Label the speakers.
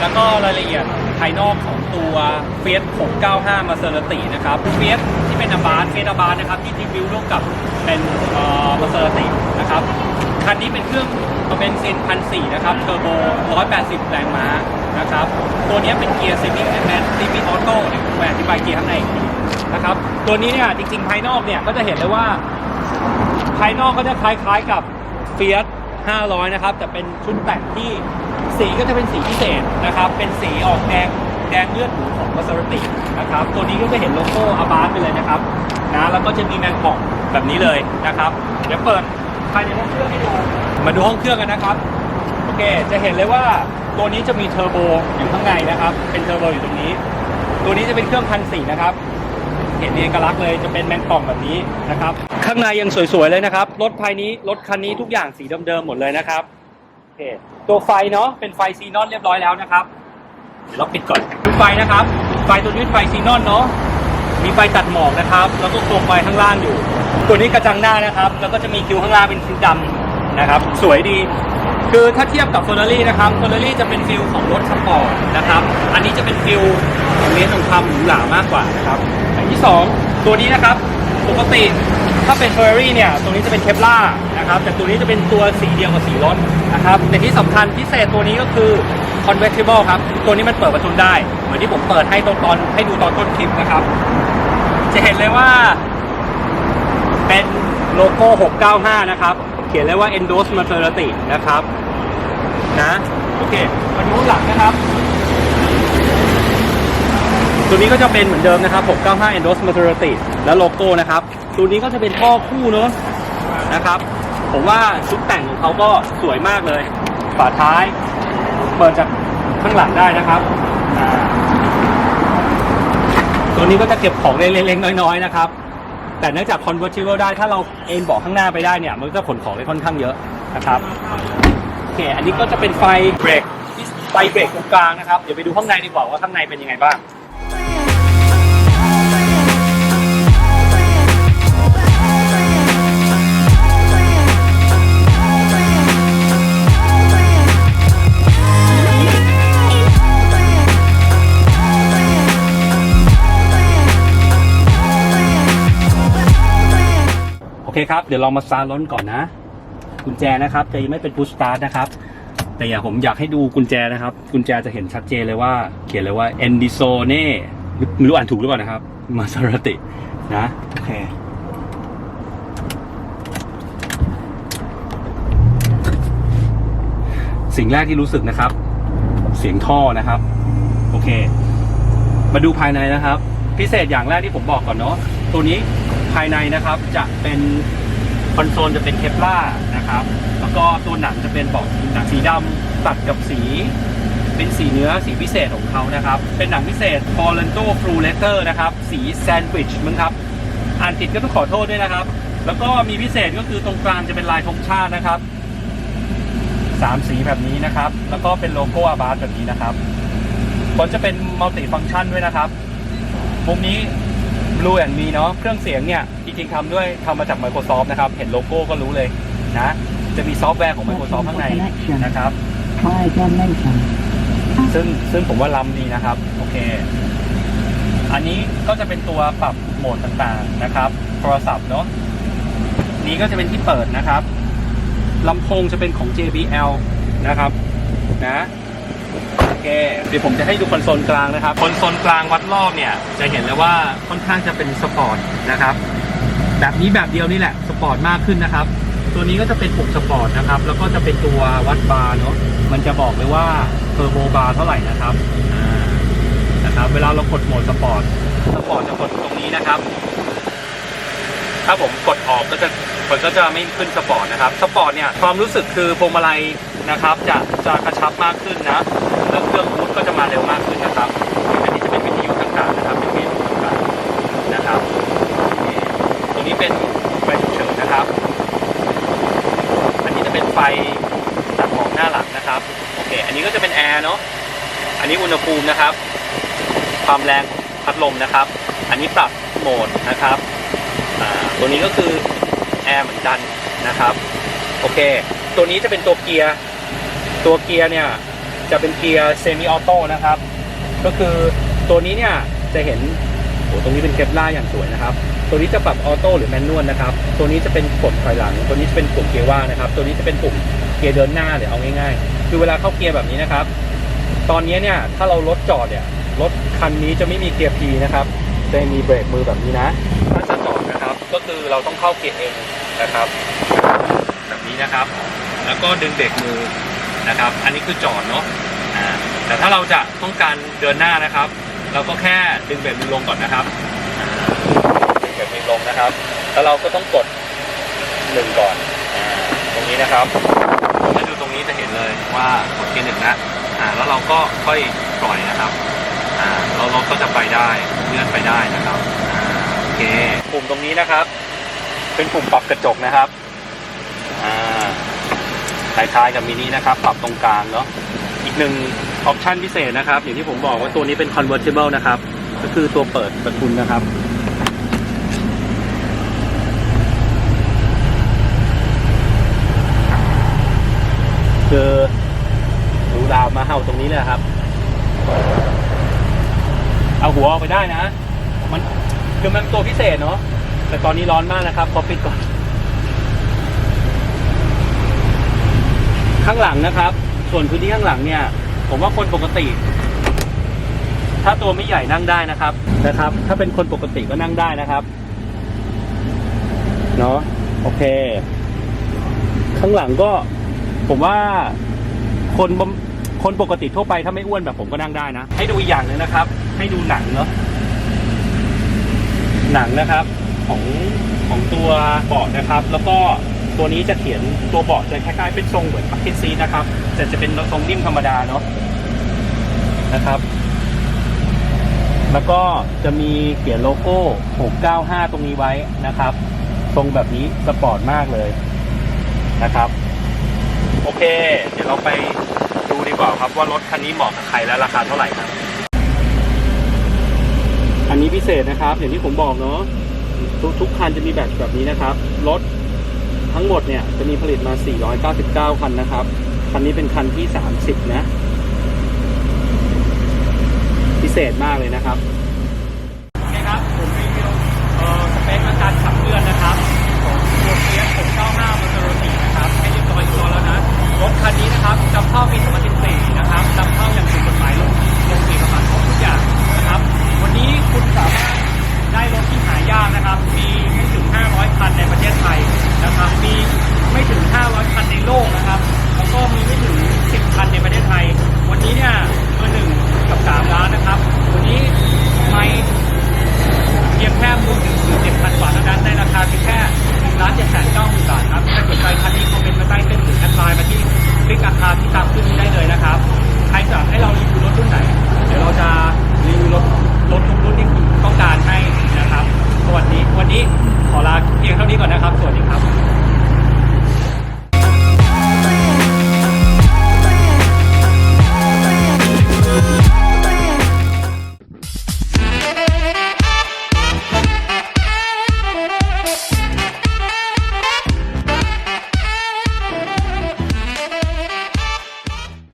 Speaker 1: แล้วก็รายละเอียดภายนอกของตัวเฟียส695 มาเซอร์ตินะครับเฟียสที่เป็นอาบาสเฟียสอาบาสนะครับที่ทีวิวร่วมกับเป็นมาเซอร์ตินะครับคันนี้เป็นเครื่องเบนซินพันสี่นะครับเทอร์โบ 180 แรงม้านะครับตัวนี้เป็นเกียร์ซีมิแมนซีมิออโต้เดี๋ยผมอธิบายเกียร์ข้างในนะครับตัวนี้เนี่ยจริงๆ ภายนอกเนี่ยก็จะเห็นเลยว่า ภายนอกก็จะคล้ายๆกับเฟียส 500 นะครับ แต่เป็นชุดแต่งที่สีก็จะเป็นสีพิเศษนะครับ เป็นสีออกแดงแดงเลือดหมูของมา s า r ตินะครับ ตัวนี้ก็จะเห็นโลโก้อาบาสไปเลยนะครับนะแล้วก็จะมีแมงป่องแบบนี้เลยนะครับ เดี๋ยวเปิดภายในห้องเครื่องให้ดู มาดูห้องเครื่องกันนะครับ โอเค จะเห็นเลยว่าตัวนี้จะมีเทอร์โบอยู่ข้างในนะครับ เป็นเทอร์โบอยู่ตรงนี้ ตัวนี้จะเป็นเครื่องพันสี่นะครับ ห็นเอกลักษณ์เลยจะเป็นแมงป่องแบบนี้นะครับ ข้างในยังสวยๆเลยนะครับ รถภายนี้รถคันนี้ทุกอย่างสีเดิมๆหมดเลยนะครับโอเคตัวไฟเนาะเป็นไฟซีนอนเรียบร้อยแล้วนะครับ เดี๋ยวเราปิดก่อนดูไฟนะครับ ไฟตัวนี้ไฟซีนอนเนาะมีไฟตัดหมอกนะครับแล้วก็โคมไฟข้างล่างอยู่ ตัวนี้กระจังหน้านะครับ แล้วก็จะมีคิวข้างล่างเป็นคิวดำนะครับ สวยดีคือถ้าเทียบกับ f e r r a r i นะครับ f e r r a r i จะเป็นฟิลของรถสปอร์ตนะครับ อันนี้จะเป็นฟิล ของเน้นของความหรูหรามากกว่านะครับอย่างที่ 2 ตัวนี้นะครับปกติถ้าเป็น Ferrari เนี่ยตัวนี้จะเป็นเคปล่านะครับแต่ตัวนี้จะเป็นตัวสีเดียวกับสีรถนะครับแต่ที่สำคัญพิเศษตัวนี้ก็คือ convertible ครับ ตัวนี้มันเปิดประทุนได้ เหมือนที่ผมเปิดให้ตอนตอนให้ดูตอนต้นคลิปนะครับ จะเห็นเลยว่า เป็นโลโก้ 695 นะครับ เขียนเลยว่า endorse Maserati นะครับนะโอเคมาดูหลังนะครับ ตัวนี้ก็จะเป็นเหมือนเดิมนะครับ 695 Endos Maserati แล้วโลโก้นะครับ ตัวนี้ก็จะเป็นท่อคู่เนอะนะครับ ผมว่าชุดแต่งของเขาก็สวยมากเลย ฝาท้าย เปิดจากข้างหลังได้นะครับ ตัวนี้ก็จะเก็บของเล็กๆน้อยๆนะครับ แต่เนื่องจาก convertible ได้ ถ้าเราเอ็นเบาะข้างหน้าไปได้เนี่ย มันก็จะขนของได้ค่อนข้างเยอะนะครับ โอเค อันนี้ก็จะเป็นไฟเบรกไฟเบรกตรงกลางนะครับ เดี๋ยวไปดูข้างในดีกว่าว่าข้างในเป็นยังไงบ้าง เคครับ เดี๋ยวลองมาซาร์ล้นก่อนนะ กุญแจนะครับจะยังไม่เป็นพุชสตาร์ทนะครับ แต่อย่าผมอยากให้ดูกุญแจนะครับ กุญแจจะเห็นชัดเจนเลยว่า เขียนเลยว่า e n d i s o n e ไม่รู้อ่านถูกหรือเปล่านะครับ มาซา r ตินะโอเคสิ่งแรกที่รู้สึกนะครับ เสียงท่อนะครับ โอเค มาดูภายในนะครับ พิเศษอย่างแรกที่ผมบอกก่อนเนาะตัวนี้ ภายในนะครับจะเป็นคอนโซลจะเป็นเคปล่านะครับ แล้วก็ตัวหนังจะเป็นเบอกหนังสีดำตัดกับสีเป็นสีเนื้อสีพิเศษของเขานะครับ เป็นหนังพิเศษ f o r e n t o Blue Leather นะครับ สีแซนด์วิชมึงครับ อ่านผิดก็ต้องขอโทษด้วยนะครับ แล้วก็มีพิเศษก็คือตรงกลางจะเป็นลายธงชาตินะครับสามสีแบบนี้นะครับ แล้วก็เป็นโลโก้อาบาสแบบนี้นะครับก็จะเป็นมัลติฟัง c t ชันด้วยนะครับ มุมนี้ Blue and Me เนาะเครื่องเสียงเนี่ย จริงๆทำด้วยทำมาจาก Microsoft นะครับ เห็นโลโก้ก็รู้เลยนะ จะมีซอฟต์แวร์ของ Microsoft ข้างในนะครับ
Speaker 2: Try again later.
Speaker 1: ซึ่งซึ่งผมว่าล้ำดีนะครับ โอเค อันนี้ก็จะเป็นตัวปรับโหมดต่างๆนะครับ โทรศัพท์เนาะนี้ก็จะเป็นที่เปิดนะครับลำโพงจะเป็นของ JBL นะครับ นะ โอเคเดี๋ยวผมจะให้ดูคอนโซลกลางนะครับคอนโซลกลางวัดรอบเนี่ยจะเห็นเลยว่าค่อนข้างจะเป็นสปอร์ตนะครับแบบนี้แบบเดียวนี่แหละสปอร์ตมากขึ้นนะครับตัวนี้ก็จะเป็นปุ่มสปอร์ตนะครับแล้วก็จะเป็นตัววัดบาร์เนาะมันจะบอกเลยว่าเทอร์โบบาร์เท่าไหร่นะครับนะครับเวลาเรากดโหมดสปอร์ตสปอร์ตจะกดตรงนี้นะครับ ถ้าผมกดออกก็จะมันก็จะไม่ขึ้นสปอร์ตนะครับสปอร์ตเนี่ยความรู้สึกคือพวงมาลัย นะครับ จะจะกระชับมากขึ้นนะแล้วเครื่องบูทก็จะมาเร็วมากขึ้นนะครับอันนี้จะเป็นวิทยุต่างๆนะครับเป็นวิทยุต่างๆนะครับตรงนี้เป็นไฟฉุกเฉินนะครับ อันนี้จะเป็นไฟตัดหมอกหน้าหลังนะครับโอเค อันนี้ก็จะเป็นแอร์เนาะอันนี้อุณหภูมินะครับ ความแรงพัดลมนะครับ อันนี้ปรับโหมดนะครับตัวนี้ก็คือแอร์เหมือนกันนะครับ โอเค ตัวนี้จะเป็นตัวเกียร์ ตัวเกียร์เนี่ยจะเป็นเกียร์เซมิออโต้นะครับ ก็คือตัวนี้เนี่ยจะเห็นโอ้ตรงนี้เป็นเคปล่าอย่างสวยนะครับ ตัวนี้จะปรับออโต้หรือแมนนวลนะครับ ตัวนี้จะเป็นกดถอยหลัง ตัวนี้จะเป็นปุ่มเกียร์ว่างนะครับ ตัวนี้จะเป็นปุ่มเกียร์เดินหน้าเดี๋ยวเอาง่ายๆ คือเวลาเข้าเกียร์แบบนี้นะครับ ตอนนี้เนี่ยถ้าเรารถจอดเนี่ยรถคันนี้จะไม่มีเกียร์ P นะครับจะมีเบรกมือแบบนี้นะ ถ้าจะจอดนะครับ ก็คือเราต้องเข้าเกียร์เองนะครับ แบบนี้นะครับ แล้วก็ดึงเบรกมือ นะครับ อันนี้คือจอดเนาะแต่ถ้าเราจะต้องการเดินหน้านะครับ เราก็แค่ดึงเบรกมือลงก่อนนะครับดึงเบรกมือลงนะครับ แล้วเราก็ต้องกดหนึ่งก่อนอตรงนี้นะครับถ้าดูตรงนี้จะเห็นเลยว่ากดเกียร์หนึ่งนะแล้วเราก็ค่อยปล่อยนะครับอ่าเรารถก็จะไปได้เลื่อนไปได้นะครับโอเคปุ่มตรงนี้นะครับ เป็นปุ่มปรับกระจกนะครับ คล้ายๆกับมินินะครับปรับตรงกลางเนาะอีกหนึ่งออปชันพิเศษนะครับ อย่างที่ผมบอกว่าตัวนี้เป็น convertible นะครับ ก็คือตัวเปิดประทุนนะครับคือดูดาวมาเห่าตรงนี้เลยครับ เอาหัวออกไปได้นะ มันคือมันตัวพิเศษเนาะแต่ตอนนี้ร้อนมากนะครับขอปิดก่อน ข้างหลังนะครับ ส่วนพื้นที่ข้างหลังเนี่ย ผมว่าคนปกติ ถ้าตัวไม่ใหญ่นั่งได้นะครับนะครับ ถ้าเป็นคนปกติก็นั่งได้นะครับเนาะโอเค ข้างหลังก็ ผมว่าคนคนปกติทั่วไปถ้าไม่อ้วนแบบผมก็นั่งได้นะ ให้ดูอีกอย่างหนึ่งนะครับ ให้ดูหนังเนาะหนังนะครับ ของของตัวเบาะนะครับ แล้วก็ ตัวนี้จะเขียนตัวเบาะจะคล้ายๆเป็นทรงเหมือนปักเก็ตซีนะครับแต่จะเป็นทรงนิ่มธรรมดาเนาะนะครับ แล้วก็จะมีเขียนโลโก้ 695 ตรงนี้ไว้นะครับ ทรงแบบนี้สปอร์ตมากเลยนะครับ โอเค เดี๋ยวเราไปดูดีกว่าครับว่ารถคันนี้เหมาะกับใครและราคาเท่าไหร่ครับ อันนี้พิเศษนะครับ อย่างที่ผมบอกเนาะทุกทุกคันจะมีแบบแบบนี้นะครับ รถ ทั้งหมดเนี่ยจะมีผลิตมา 499 คันนะครับ คันนี้เป็นคันที่ 30 นะ พิเศษมากเลยนะครับ